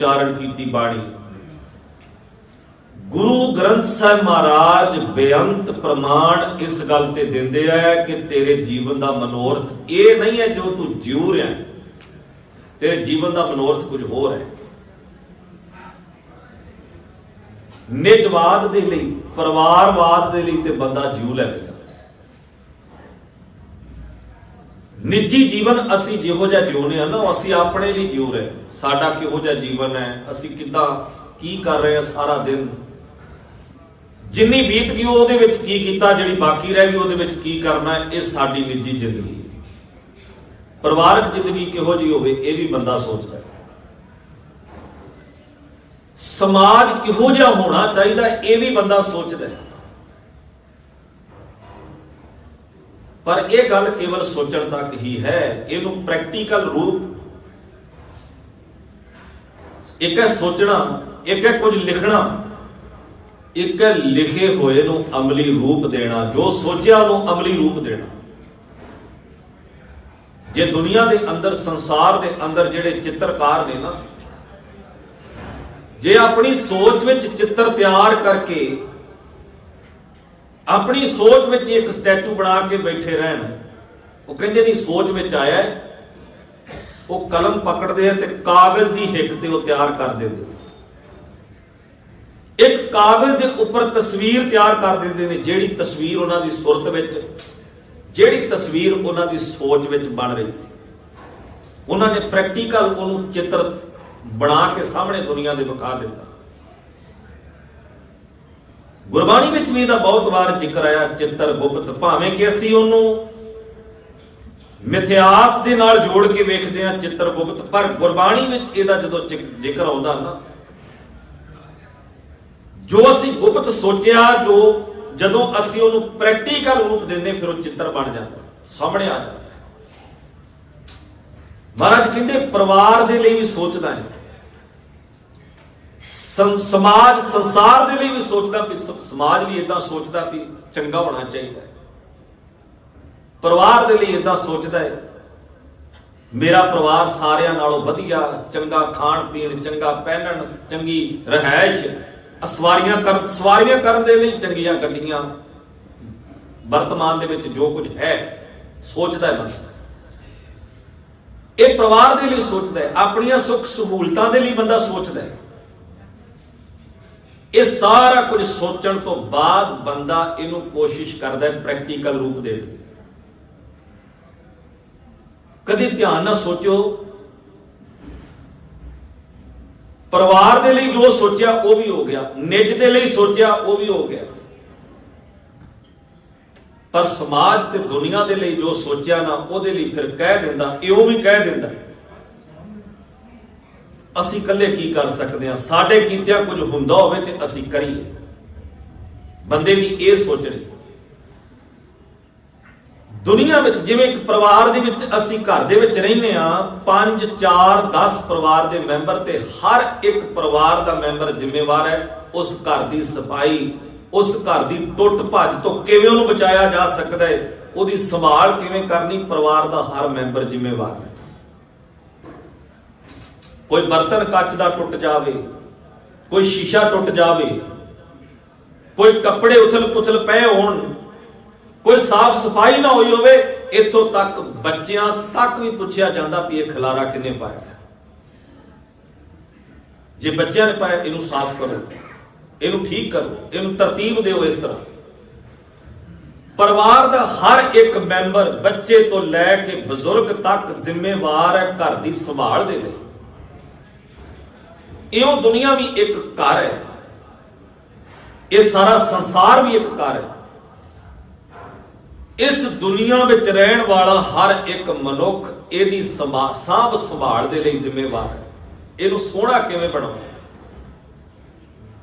ਉਚਾਰਨ ਕੀਤੀ ਬਾਣੀ। ਗੁਰੂ ਗ੍ਰੰਥ ਸਾਹਿਬ ਮਹਾਰਾਜ ਬੇਅੰਤ ਪ੍ਰਮਾਣ ਇਸ ਗੱਲ ਤੇ ਦਿੰਦੇ ਆ ਕਿ ਤੇਰੇ ਜੀਵਨ ਦਾ ਮਨੋਰਥ ਇਹ ਨਹੀਂ ਹੈ ਜੋ ਤੂੰ ਜਿਉ ਰਿਹਾ ਤੇਰੇ ਜੀਵਨ ਦਾ ਮਨੋਰਥ ਕੁਝ ਹੋਰ ਹੈ। ਨਿਜਵਾਦ ਦੇ ਲਈ, ਪਰਿਵਾਰਵਾਦ ਦੇ ਲਈ ਤੇ ਬੰਦਾ ਜਿਉ ਲਵੇਗਾ ਨਿੱਜੀ ਜੀਵਨ ਅਸੀਂ ਜਿਹੋ ਜਿਹਾ ਜਿਉਨੇ ਆ ਨਾ, ਉਹ ਅਸੀਂ ਆਪਣੇ ਲਈ ਜਿਉ ਰਹੇ ਸਾਡਾ ਕਿਹੋ ਜਿਹਾ ਜੀਵਨ ਹੈ? ਅਸੀਂ ਕਿੱਦਾਂ ਕੀ ਕਰ ਰਹੇ ਹਾਂ ਸਾਰਾ ਦਿਨ? ਜਿੰਨੀ ਬੀਤ ਗਈ, ਉਹਦੇ ਵਿੱਚ ਕੀ ਕੀਤਾ? ਜਿਹੜੀ ਬਾਕੀ ਰਹਿ ਗਈ, ਉਹਦੇ ਵਿੱਚ ਕੀ ਕਰਨਾ? ਇਹ ਸਾਡੀ ਨਿੱਜੀ ਜ਼ਿੰਦਗੀ। ਪਰਿਵਾਰਕ ਜ਼ਿੰਦਗੀ ਕਿਹੋ ਜਿਹੀ ਹੋਵੇ, ਇਹ ਵੀ ਬੰਦਾ ਸੋਚਦਾ ਸਮਾਜ ਕਿਹੋ ਜਿਹਾ ਹੋਣਾ ਚਾਹੀਦਾ, ਇਹ ਵੀ ਬੰਦਾ ਸੋਚਦਾ ਹੈ। ਪਰ ਇਹ ਗੱਲ ਕੇਵਲ ਸੋਚਣ ਤੱਕ ਹੀ ਹੈ, ਇਹਨੂੰ ਪ੍ਰੈਕਟੀਕਲ ਰੂਪ ਇੱਕ ਹੈ ਸੋਚਣਾ, ਇੱਕ ਹੈ ਕੁਝ ਲਿਖਣਾ, ਇੱਕ ਹੈ ਲਿਖੇ ਹੋਏ ਨੂੰ ਅਮਲੀ ਰੂਪ ਦੇਣਾ, ਜੋ ਸੋਚਿਆ ਉਹਨੂੰ ਅਮਲੀ ਰੂਪ ਦੇਣਾ। ਜੇ ਦੁਨੀਆ ਦੇ ਅੰਦਰ, ਸੰਸਾਰ ਦੇ ਅੰਦਰ ਜਿਹੜੇ ਚਿੱਤਰਕਾਰ ਨੇ ਨਾ, ਜੇ ਆਪਣੀ ਸੋਚ ਵਿੱਚ ਚਿੱਤਰ ਤਿਆਰ ਕਰਕੇ ਆਪਣੀ ਸੋਚ ਵਿੱਚ ਇੱਕ ਸਟੈਚੂ ਬਣਾ ਕੇ ਬੈਠੇ ਰਹਿਣ। ਉਹ ਕਹਿੰਦੇ ਦੀ ਸੋਚ ਵਿੱਚ ਆਇਆ ਉਹ ਕਲਮ ਪਕੜਦੇ ਆ ਤੇ ਕਾਗਜ਼ ਦੀ ਹਿੱਕ ਤੇ ਉਹ ਤਿਆਰ ਕਰ ਦਿੰਦੇ ਇੱਕ ਕਾਗਜ਼ ਦੇ ਉੱਪਰ ਤਸਵੀਰ ਤਿਆਰ ਕਰ ਦਿੰਦੇ ਨੇ, ਜਿਹੜੀ ਤਸਵੀਰ ਉਹਨਾਂ ਦੀ ਸੁਰਤ ਵਿੱਚ, ਜਿਹੜੀ ਤਸਵੀਰ ਉਹਨਾਂ ਦੀ ਸੋਚ ਵਿੱਚ ਬਣ ਰਹੀ ਸੀ। ਉਹਨਾਂ ਨੇ ਪ੍ਰੈਕਟੀਕਲ ਉਹਨੂੰ ਚਿੱਤਰ ਬਣਾ ਕੇ ਸਾਹਮਣੇ ਦੁਨੀਆ ਦੇ ਵਿਖਾ ਦਿੱਤਾ। ਗੁਰਬਾਣੀ ਵਿੱਚ ਵੀ ਇਹਦਾ ਬਹੁਤ ਵਾਰ ਜ਼ਿਕਰ ਆਇਆ, ਚਿੱਤਰ ਗੁਪਤ, ਭਾਵੇਂ ਕਿ ਅਸੀਂ ਉਹਨੂੰ ਮਿਥਿਆਸ ਦੇ ਨਾਲ ਜੋੜ ਕੇ ਵੇਖਦੇ ਹਾਂ, ਚਿੱਤਰ ਗੁਪਤ, ਪਰ ਗੁਰਬਾਣੀ ਵਿੱਚ ਇਹਦਾ ਜਦੋਂ ਜ਼ਿਕਰ ਆਉਂਦਾ ਨਾ, ਜੋ ਅਸੀਂ ਗੁਪਤ ਸੋਚਿਆ, ਜੋ ਜਦੋਂ ਅਸੀਂ ਉਹਨੂੰ ਪ੍ਰੈਕਟੀਕਲ ਰੂਪ ਦਿੰਦੇ, ਫਿਰ ਉਹ ਚਿੱਤਰ ਬਣ ਜਾਂਦਾ, ਸਾਹਮਣੇ ਆ ਜਾਂਦਾ। ਮਹਾਰਾਜ ਕਹਿੰਦੇ, ਪਰਿਵਾਰ ਦੇ ਲਈ ਵੀ ਸੋਚਦਾ ਹੈ। ਸਮਾਜ, ਸੰਸਾਰ ਦੇ ਲਈ ਵੀ ਸੋਚਦਾ ਵੀ ਸਮਾਜ ਵੀ ਇਦਾਂ ਸੋਚਦਾ ਵੀ ਚੰਗਾ ਹੋਣਾ ਚਾਹੀਦਾ ਹੈ। ਪਰਿਵਾਰ ਦੇ ਲਈ ਇਦਾਂ ਸੋਚਦਾ ਹੈ। ਮੇਰਾ ਪਰਿਵਾਰ ਸਾਰਿਆਂ ਨਾਲੋਂ ਵਧੀਆ, ਚੰਗਾ ਖਾਣ ਪੀਣ, ਚੰਗਾ ਪਹਿਨਣ, ਚੰਗੀ ਰਹਿائش, ਅਸਵਾਰੀਆਂ ਕਰ ਸਵਾਰੀਆਂ ਕਰਨ ਦੇ ਲਈ ਚੰਗੀਆਂ ਗੱਡੀਆਂ, ਵਰਤਮਾਨ ਦੇ ਵਿੱਚ ਜੋ ਕੁਝ ਹੈ, ਸੋਚਦਾ ਹੈ ਬੰਦਾ। ਇਹ ਪਰਿਵਾਰ ਦੇ ਲਈ ਸੋਚਦਾ ਹੈ, ਆਪਣੀਆਂ ਸੁੱਖ ਸਹੂਲਤਾਂ ਦੇ ਲਈ ਬੰਦਾ ਸੋਚਦਾ ਹੈ। ਇਹ ਸਾਰਾ ਕੁਝ ਸੋਚਣ ਤੋਂ ਬਾਅਦ ਬੰਦਾ ਇਹਨੂੰ ਕੋਸ਼ਿਸ਼ ਕਰਦਾ ਹੈ ਪ੍ਰੈਕਟੀਕਲ ਰੂਪ ਦੇਣ ਦੀ ਕਦੇ ਧਿਆਨ ਨਾਲ ਸੋਚੋ ਪਰਿਵਾਰ ਦੇ ਲਈ ਜੋ ਸੋਚਿਆ ਉਹ ਵੀ ਹੋ ਗਿਆ। ਨਿੱਜ ਦੇ ਲਈ ਸੋਚਿਆ ਉਹ ਵੀ ਹੋ ਗਿਆ। ਪਰ ਸਮਾਜ ਤੇ ਦੁਨੀਆ ਦੇ ਲਈ ਜੋ ਸੋਚਿਆ ਨਾ, ਉਹਦੇ ਲਈ ਫਿਰ ਕਹਿ ਦਿੰਦਾ, ਇਹ ਉਹ ਵੀ ਕਹਿ ਦਿੰਦਾ। ਅਸੀਂ ਇਕੱਲੇ ਕੀ ਕਰ ਸਕਦੇ ਹਾਂ? ਸਾਡੇ ਕੀਤਿਆਂ ਕੁਝ ਹੁੰਦਾ ਹੋਵੇ ਤੇ ਅਸੀਂ ਕਰੀਏ। ਬੰਦੇ ਦੀ ਇਹ ਸੋਚਣੀ ਦੁਨੀਆ ਵਿੱਚ ਜਿਵੇਂ ਇੱਕ ਪਰਿਵਾਰ ਦੇ ਵਿੱਚ ਅਸੀਂ ਘਰ ਦੇ ਵਿੱਚ ਰਹਿੰਦੇ ਆ 5 4 10 ਪਰਿਵਾਰ ਦੇ ਮੈਂਬਰ ਤੇ ਹਰ ਇੱਕ ਪਰਿਵਾਰ ਦਾ ਮੈਂਬਰ ਜ਼ਿੰਮੇਵਾਰ ਹੈ। ਉਸ ਘਰ ਦੀ ਸਫ਼ਾਈ, ਉਸ ਘਰ ਦੀ ਟੁੱਟ ਭੱਜ ਤੋਂ ਕਿਵੇਂ ਉਹਨੂੰ ਬਚਾਇਆ ਜਾ ਸਕਦਾ ਹੈ? ਉਹਦੀ ਸੰਭਾਲ ਕਿਵੇਂ ਕਰਨੀ? ਪਰਿਵਾਰ ਦਾ ਹਰ ਮੈਂਬਰ ਜ਼ਿੰਮੇਵਾਰ ਹੈ। ਕੋਈ ਬਰਤਨ ਕੱਚ ਦਾ ਟੁੱਟ ਜਾਵੇ, ਕੋਈ ਸ਼ੀਸ਼ਾ ਟੁੱਟ ਜਾਵੇ, ਕੋਈ ਕੱਪੜੇ ਉਥਲ ਪੁਥਲ ਪਏ ਹੋਣ, ਕੋਈ ਸਾਫ਼ ਸਫ਼ਾਈ ਨਾ ਹੋਈ ਹੋਵੇ, ਇੱਥੋਂ ਤੱਕ ਬੱਚਿਆਂ ਤੱਕ ਵੀ ਪੁੱਛਿਆ ਜਾਂਦਾ ਵੀ ਇਹ ਖਲਾਰਾ ਕਿੰਨੇ ਪਾਇਆ ਜੇ ਬੱਚਿਆਂ ਨੇ ਪਾਇਆ, ਇਹਨੂੰ ਸਾਫ਼ ਕਰੋ, ਇਹਨੂੰ ਠੀਕ ਕਰੋ, ਇਹਨੂੰ ਤਰਤੀਬ ਦਿਓ ਇਸ ਤਰ੍ਹਾਂ। ਪਰਿਵਾਰ ਦਾ ਹਰ ਇੱਕ ਮੈਂਬਰ ਬੱਚੇ ਤੋਂ ਲੈ ਕੇ ਬਜ਼ੁਰਗ ਤੱਕ ਜ਼ਿੰਮੇਵਾਰ ਹੈ ਘਰ ਦੀ ਸੰਭਾਲ ਦੇ ਲਈ। ਇਉਂ ਦੁਨੀਆ ਵੀ ਇੱਕ ਘਰ ਹੈ। ਇਹ ਸਾਰਾ ਸੰਸਾਰ ਵੀ ਇੱਕ ਘਰ ਹੈ। ਇਸ ਦੁਨੀਆ ਵਿੱਚ ਰਹਿਣ ਵਾਲਾ ਹਰ ਇੱਕ ਮਨੁੱਖ ਇਹਦੀ ਸੰਭਾ- ਸਾਂਭ ਸੰਭਾਲ ਦੇ ਲਈ ਜ਼ਿੰਮੇਵਾਰ ਹੈ। ਇਹਨੂੰ ਸੋਹਣਾ ਕਿਵੇਂ ਬਣਾਉਣਾ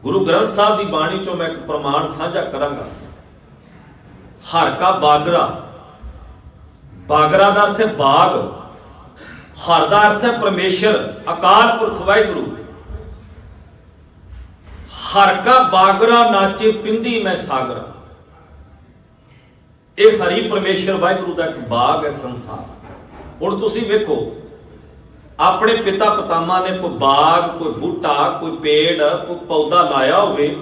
ਗੁਰੂ ਗ੍ਰੰਥ ਸਾਹਿਬ ਦੀ ਬਾਣੀ ਚੋਂ ਮੈਂ ਇੱਕ ਪ੍ਰਮਾਣ ਸਾਂਝਾ ਕਰਾਂਗਾ। ਹਰ ਕਾ ਬਾਗਰਾ। ਬਾਗਰਾ ਦਾ ਅਰਥ ਹੈ ਬਾਗ। ਹਰ ਦਾ ਅਰਥ ਹੈ ਪਰਮੇਸ਼ਰ, ਅਕਾਲ ਪੁਰਖ ਵਾਹਿਗੁਰੂ। ਹਰ ਕਾ ਬਾਗਰਾ ਨਾਚੇ ਪਿੰਦੀ ਮੈਂ ਸਾਗਰਾ। ਇਹ ਹਰੀ ਪਰਮੇਸ਼ਰ ਵਾਹਿਗੁਰੂ ਦਾ ਇੱਕ ਬਾਗ ਹੈ ਸੰਸਾਰ। ਹੁਣ ਤੁਸੀਂ ਵੇਖੋ, ਆਪਣੇ ਪਿਤਾ ਪਤਾਮਾ ਨੇ ਕੋਈ ਬਾਗ, ਕੋਈ ਬੂਟਾ, ਕੋਈ ਪੇੜ, ਕੋਈ ਪੌਦਾ ਲਾਇਆ ਹੋਵੇ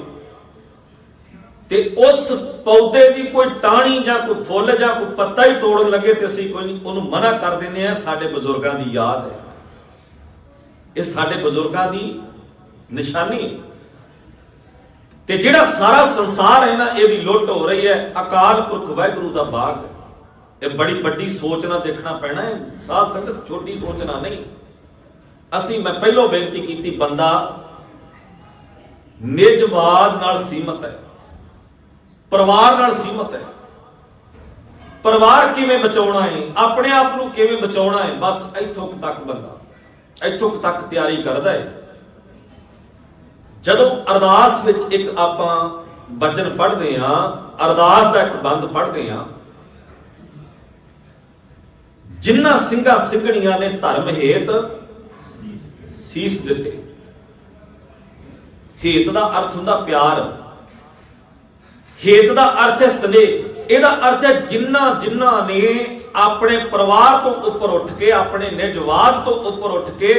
ਤੇ ਉਸ ਪੌਦੇ ਦੀ ਕੋਈ ਟਾਹਣੀ ਜਾਂ ਕੋਈ ਫੁੱਲ ਜਾਂ ਕੋਈ ਪੱਤਾ ਹੀ ਤੋੜਨ ਲੱਗੇ ਤੇ ਅਸੀਂ ਕੋਈ ਉਹਨੂੰ ਮਨਾ ਕਰ ਦਿੰਦੇ ਆ ਸਾਡੇ ਬਜ਼ੁਰਗਾਂ ਦੀ ਯਾਦ ਹੈ। ਇਹ ਸਾਡੇ ਬਜ਼ੁਰਗਾਂ ਦੀ ਨਿਸ਼ਾਨੀ ਹੈ। ਤੇ ਜਿਹੜਾ ਸਾਰਾ ਸੰਸਾਰ ਹੈ ਨਾ, ਇਹਦੀ ਲੁੱਟ ਹੋ ਰਹੀ ਹੈ। ਅਕਾਲ ਪੁਰਖ ਵਾਹਿਗੁਰੂ ਦਾ ਬਾਗ ਹੈ। ਇਹ ਬੜੀ ਵੱਡੀ ਸੋਚ ਨਾਲ ਦੇਖਣਾ ਪੈਣਾ ਹੈ। ਸਾਧ ਸੰਗਤ, ਛੋਟੀ ਸੋਚ ਨਾਲ ਨਹੀਂ। ਅਸੀਂ, ਮੈਂ ਪਹਿਲੋਂ ਬੇਨਤੀ ਕੀਤੀ, ਬੰਦਾ ਨਿਜਵਾਦ ਨਾਲ ਸੀਮਤ ਹੈ। ਪਰਿਵਾਰ ਨਾਲ ਸੀਮਤ ਹੈ। ਪਰਿਵਾਰ ਕਿਵੇਂ ਬਚਾਉਣਾ ਹੈ? ਆਪਣੇ ਆਪ ਨੂੰ ਕਿਵੇਂ ਬਚਾਉਣਾ ਹੈ? ਬਸ ਇੱਥੋਂ ਕੁ ਤੱਕ ਬੰਦਾ, ਇੱਥੋਂ ਕੁ ਤੱਕ ਤਿਆਰੀ ਕਰਦਾ ਹੈ। ਜਦੋਂ ਅਰਦਾਸ ਵਿੱਚ ਇੱਕ ਆਪਾਂ ਬਚਨ ਪੜ੍ਹਦੇ ਹਾਂ, ਅਰਦਾਸ ਦਾ ਇੱਕ ਬੰਦ ਪੜ੍ਹਦੇ ਹਾਂ ਜਿਨ੍ਹਾਂ ਸਿੰਘਾਂ ਸਿੰਘਣੀਆਂ ਨੇ ਧਰਮ ਹੇਤ ਸੀਸ ਦਿੱਤੇ। ਹੇਤ ਦਾ ਅਰਥ ਹੁੰਦਾ ਪਿਆਰ। ਹੇਤ ਦਾ ਅਰਥ ਹੈ ਸਨੇਹ। ਇਹਦਾ ਅਰਥ ਹੈ ਜਿਨ੍ਹਾਂ ਜਿਨ੍ਹਾਂ ਨੇ ਆਪਣੇ ਪਰਿਵਾਰ ਤੋਂ ਉੱਪਰ ਉੱਠ ਕੇ, ਆਪਣੇ ਨਿਜਵਾਦ ਤੋਂ ਉੱਪਰ ਉੱਠ ਕੇ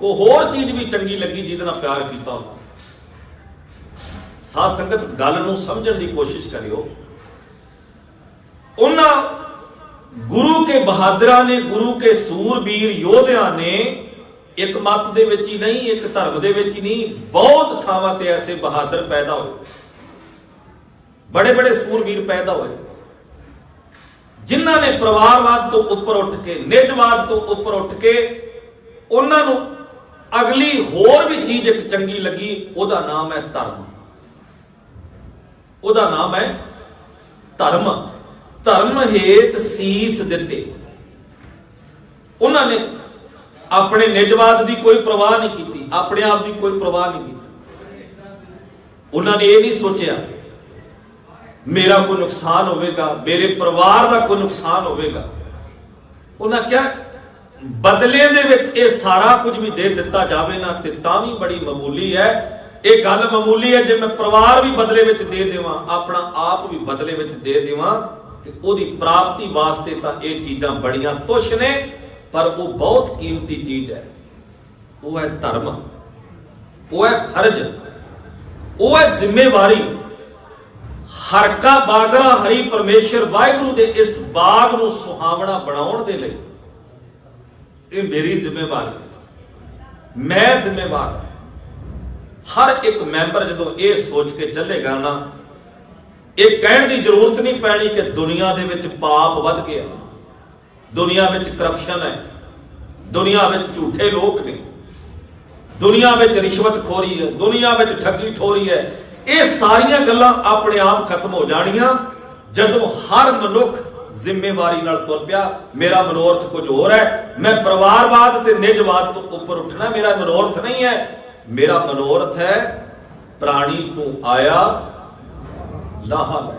ਉਹ ਹੋਰ ਚੀਜ਼ ਵੀ ਚੰਗੀ ਲੱਗੀ ਜਿਹਦੇ ਨਾਲ ਪਿਆਰ ਕੀਤਾ ਹੋਵੇ। ਸਾਧ ਸੰਗਤ ਗੱਲ ਨੂੰ ਸਮਝਣ ਦੀ ਕੋਸ਼ਿਸ਼ ਕਰਿਓ। ਉਹਨਾਂ ਗੁਰੂ ਕੇ ਬਹਾਦਰਾਂ ਨੇ, ਗੁਰੂ ਕੇ ਸੂਰਬੀਰ ਯੋਧਿਆਂ ਨੇ ਇੱਕ ਮਤ ਦੇ ਵਿੱਚ ਹੀ ਨਹੀਂ, ਇੱਕ ਧਰਮ ਦੇ ਵਿੱਚ ਹੀ ਨਹੀਂ, ਬਹੁਤ ਥਾਵਾਂ ਤੇ ਐਸੇ ਬਹਾਦਰ ਪੈਦਾ ਹੋਏ। ਬੜੇ ਬੜੇ ਸੂਰਬੀਰ ਪੈਦਾ ਹੋਏ। ਜਿਨ੍ਹਾਂ ਨੇ ਪਰਿਵਾਰਵਾਦ ਤੋਂ ਉੱਪਰ ਉੱਠ ਕੇ, ਨਿਜਵਾਦ ਤੋਂ ਉੱਪਰ ਉੱਠ ਕੇ ਉਹਨਾਂ ਨੂੰ ਅਗਲੀ ਹੋਰ ਵੀ ਚੀਜ਼ ਇੱਕ ਚੰਗੀ ਲੱਗੀ, ਉਹਦਾ ਨਾਮ ਹੈ ਧਰਮ। ਉਹਦਾ ਨਾਮ ਹੈ ਧਰਮ। ਧਰਮ ਹੇਤ ਸੀਸ ਦਿੱਤੇ। ਉਹਨਾਂ ਨੇ ਆਪਣੇ ਨਿਜਵਾਦ ਦੀ ਕੋਈ ਪ੍ਰਵਾਹ ਨਹੀਂ ਕੀਤੀ, ਆਪਣੇ ਆਪ ਦੀ ਕੋਈ ਪ੍ਰਵਾਹ ਨਹੀਂ ਕੀਤੀ। ਉਹਨਾਂ ਨੇ ਇਹ ਨਹੀਂ ਸੋਚਿਆ, ਮੇਰਾ ਕੋਈ ਨੁਕਸਾਨ ਹੋਵੇਗਾ, ਮੇਰੇ ਪਰਿਵਾਰ ਦਾ ਕੋਈ ਨੁਕਸਾਨ ਹੋਵੇਗਾ। ਉਹਨਾਂ ਕਿਹਾ, ਬਦਲੇ ਦੇ ਵਿੱਚ ਇਹ ਸਾਰਾ ਕੁਝ ਵੀ ਦੇ ਦਿੱਤਾ ਜਾਵੇ ਨਾ, ਤੇ ਤਾਂ ਵੀ ਬੜੀ ਮਾਮੂਲੀ ਹੈ ਇਹ ਗੱਲ ਮਾਮੂਲੀ ਹੈ, ਜੇ ਮੈਂ ਪਰਿਵਾਰ ਵੀ ਬਦਲੇ ਵਿੱਚ ਦੇ ਦੇਵਾਂ, ਆਪਣਾ ਆਪ ਵੀ ਬਦਲੇ ਵਿੱਚ ਦੇ ਦੇਵਾਂ, ਤੇ ਉਹਦੀ ਪ੍ਰਾਪਤੀ ਵਾਸਤੇ ਤਾਂ ਇਹ ਚੀਜ਼ਾਂ ਬੜੀਆਂ ਤੁਸ਼ ਨੇ, ਪਰ ਉਹ ਬਹੁਤ ਕੀਮਤੀ ਚੀਜ਼ ਹੈ। ਉਹ ਹੈ ਧਰਮ, ਉਹ ਹੈ ਫਰਜ਼, ਉਹ ਹੈ ਜ਼ਿੰਮੇਵਾਰੀ। ਹਰਕਾ ਬਾਗਰਾ ਹਰੀ ਪਰਮੇਸ਼ਰ ਵਾਹਿਗੁਰੂ ਦੇ ਇਸ ਬਾਗ ਨੂੰ ਸੁਹਾਵਣਾ ਬਣਾਉਣ ਦੇ ਲਈ ਇਹ ਮੇਰੀ ਜ਼ਿੰਮੇਵਾਰੀ ਹੈ। ਮੈਂ ਜ਼ਿੰਮੇਵਾਰ ਹਰ ਇੱਕ ਮੈਂਬਰ ਜਦੋਂ ਇਹ ਸੋਚ ਕੇ ਚੱਲੇਗਾ ਨਾ, ਇਹ ਕਹਿਣ ਦੀ ਜ਼ਰੂਰਤ ਨਹੀਂ ਪੈਣੀ ਕਿ ਦੁਨੀਆ ਦੇ ਵਿੱਚ ਪਾਪ ਵੱਧ ਗਿਆ, ਦੁਨੀਆ ਵਿੱਚ ਕਰਪਸ਼ਨ ਹੈ, ਦੁਨੀਆ ਵਿੱਚ ਝੂਠੇ ਲੋਕ ਨੇ, ਦੁਨੀਆ ਵਿੱਚ ਰਿਸ਼ਵਤਖੋਰੀ ਹੈ, ਦੁਨੀਆ ਵਿੱਚ ਠੱਗੀ ਠੋਰੀ ਹੈ, ਇਹ ਸਾਰੀਆਂ ਗੱਲਾਂ ਆਪਣੇ ਆਪ ਖਤਮ ਹੋ ਜਾਣੀਆਂ ਜਦੋਂ ਹਰ ਮਨੁੱਖ ਜ਼ਿੰਮੇਵਾਰੀ ਨਾਲ ਤੁਰ ਪਿਆ, ਮੇਰਾ ਮਨੋਰਥ ਕੁਝ ਹੋਰ ਹੈ, ਮੈਂ ਪਰਿਵਾਰਵਾਦ ਤੇ ਨਿਜਵਾਦ ਤੋਂ ਉੱਪਰ ਉੱਠਣਾ, ਮੇਰਾ ਮਨੋਰਥ ਨਹੀਂ ਹੈ ਮੇਰਾ ਮਨੋਰਥ ਹੈ ਪ੍ਰਾਣੀ ਤੂੰ ਆਇਆ ਲਾਹਾ ਲੈ।